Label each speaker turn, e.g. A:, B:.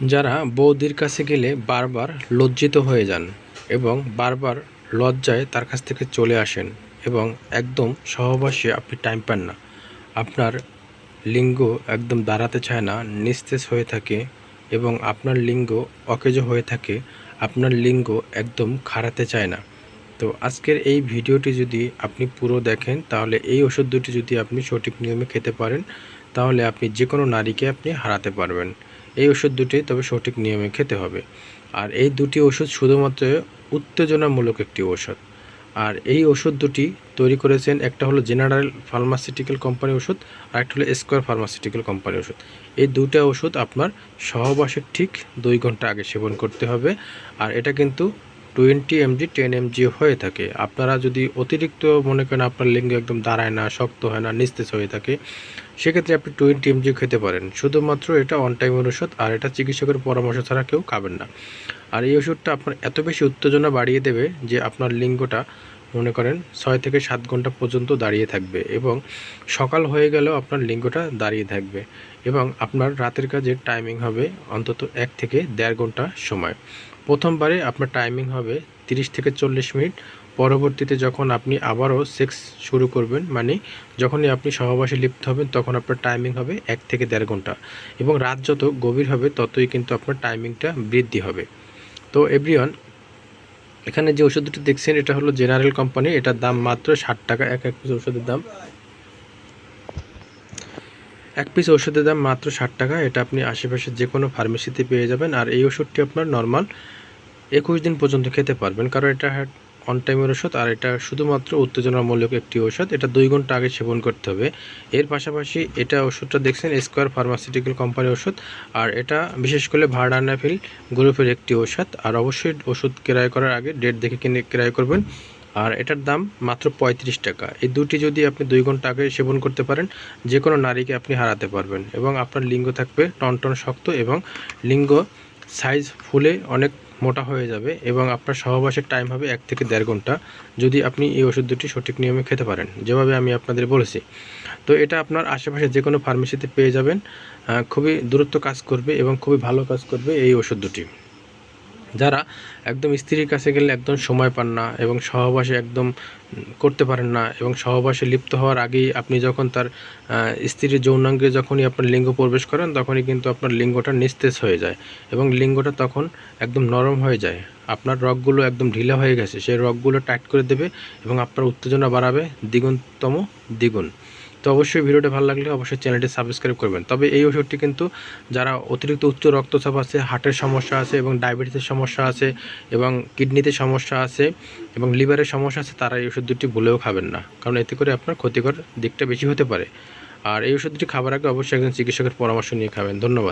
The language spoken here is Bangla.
A: যারা বৌদির কাছে গেলে বারবার লজ্জিত হয়ে যান এবং বারবার লজ্জায় তার কাছ থেকে চলে আসেন এবং একদম সহবাসে আপনি টাইম পান না। আপনার লিঙ্গ একদম দাঁড়াতে চায় না, নিস্তেজ হয়ে থাকে এবং আপনার লিঙ্গ অকেজ হয়ে থাকে, আপনার লিঙ্গ একদম খাড়াতে চায় না। তো আজকের এই ভিডিওটি যদি আপনি পুরো দেখেন, তাহলে এই ওষুধ দুটি যদি আপনি সঠিক নিয়মে খেতে পারেন, তাহলে আপনি যে কোনো নারীকে আপনি হারাতে পারবেন। এই ওষুধ দুটি তবে সঠিক নিয়মে খেতে হবে। আর এই দুটি ওষুধ শুধুমাত্র উত্তেজনামূলক একটি ওষুধ। আর এই ওষুধ দুটি তৈরি করেছেন একটা হলো জেনারেল ফার্মাসিউটিক্যাল কোম্পানি ওষুধ আর একটা হলো স্কোয়ার ফার্মাসিউটিক্যাল কোম্পানি ওষুধ। এই দুটা ওষুধ আপনার সহবাসের ঠিক দুই ঘণ্টা আগে সেবন করতে হবে। আর এটা কিন্তু টোয়েন্টি এমজি, টেন এমজি হয়ে থাকে। আপনারা যদি অতিরিক্ত মনে করেন আপনার লিঙ্গ একদম দাঁড়ায় না, শক্ত হয় না, নিস্তেজ হয়ে থাকে, সেক্ষেত্রে আপনি টোয়েন্টি এমজি খেতে পারেন। শুধুমাত্র এটা অন টাইম ওষুধ, আর এটা চিকিৎসকের পরামর্শ ছাড়া কেউ খাবেন না। আর এই ওষুধটা আপনার এত বেশি উত্তেজনা বাড়িয়ে দেবে যে আপনার লিঙ্গটা মনে করেন ছয় থেকে সাত ঘণ্টা পর্যন্ত দাঁড়িয়ে থাকবে এবং সকাল হয়ে গেলেও আপনার লিঙ্গটা দাঁড়িয়ে থাকবে এবং আপনার রাতের কাজের টাইমিং হবে অন্তত এক থেকে দেড় ঘণ্টা সময়। প্রথমবারে আপনার টাইমিং হবে তিরিশ থেকে চল্লিশ মিনিট। পরবর্তীতে যখন আপনি আবারও সেক্স শুরু করবেন মানে যখনই আপনি সহবাসে লিপ্ত হবেন, তখন আপনার টাইমিং হবে এক থেকে দেড় ঘণ্টা। এবং রাত যত গভীর হবে, ততই কিন্তু আপনার টাইমিংটা বৃদ্ধি হবে। তো এভরিওয়ান, এখানে যে ওষুধ দুটি দেখছেন, এটা হলো জেনারেল কোম্পানি, এটার দাম মাত্র ষাট টাকা, এক এক ওষুধের দাম। এক পিস ওষুধের দাম মাত্র ষাট টাকা। এটা আপনি আশেপাশে যে কোনো ফার্মেসিতে পেয়ে যাবেন। আর এই ওষুধটি আপনার নর্মাল একুশ দিন পর্যন্ত খেতে পারবেন। কারণ এটা অন টাইমের ওষুধ আর এটা শুধুমাত্র উত্তেজনামূলক একটি ওষুধ এটা দুই ঘণ্টা আগে সেবন করতে হবে। এর পাশাপাশি এটা ওষুধটা দেখছেন স্কোয়ার ফার্মাসিউটিক্যাল কোম্পানির ওষুধ আর এটা বিশেষ করে ভার্ডানাফিল গ্রুপের একটি ওষুধ আর অবশ্যই ওষুধ ক্রয় করার আগে ডেট দেখে কিনে, ক্রয় করবেন। আর এটার দাম মাত্র পঁয়ত্রিশ টাকা। এই দুটি যদি আপনি দুই ঘণ্টা আগে সেবন করতে পারেন যে কোনো নারীকে আপনি হারাতে পারবেন এবং আপনার লিঙ্গ থাকবে টনটন শক্ত এবং লিঙ্গ সাইজ ফুলে অনেক মোটা হয়ে যাবে এবং আপনার সহবাসের টাইম হবে এক থেকে দেড় ঘণ্টা যদি আপনি এই ওষুধ দুটি সঠিক নিয়মে খেতে পারেন, যেভাবে আমি আপনাদের বলেছি। তো এটা আপনার আশেপাশে যে কোনো ফার্মেসিতে পেয়ে যাবেন। খুবই দূরত্ব কাজ করবে এবং খুবই ভালো কাজ করবে এই ওষুধ দুটি। যারা একদম স্ত্রীর কাছে গেলে একদম সময় পান না এবং সহবাসে একদম করতে পারেন না এবং সহবাসে লিপ্ত হওয়ার আগেই আপনি যখন তার স্ত্রীর যৌনাঙ্গে যখনই আপনার লিঙ্গ প্রবেশ করেন তখনই কিন্তু আপনার লিঙ্গটা নিস্তেজ হয়ে যায় এবং লিঙ্গটা তখন একদম নরম হয়ে যায়। আপনার রগগুলো একদম ঢিলা হয়ে গেছে। সেই রগগুলো টাইট করে দেবে এবং আপনার উত্তেজনা বাড়াবে দ্বিগুণতম দ্বিগুণ। অবশ্যই ভিডিওটা ভালো লাগলে অবশ্যই চ্যানেলটি সাবস্ক্রাইব করবেন। তবে এই ওষুধটি কিন্তু যারা অতিরিক্ত উচ্চ রক্তচাপ আছে, হার্টের সমস্যা আছে এবং ডায়াবেটিসের সমস্যা আছে এবং কিডনিতে সমস্যা আছে এবং লিভারের সমস্যা আছে, তারা এই ওষুধ দুটি ভুলেও খাবেন না। কারণ এতে করে আপনার ক্ষতিকর দিকটা বেশি হতে পারে। আর এই ওষুধটি খাবার আগে অবশ্যই একজন চিকিৎসকের পরামর্শ নিয়ে খাবেন। ধন্যবাদ।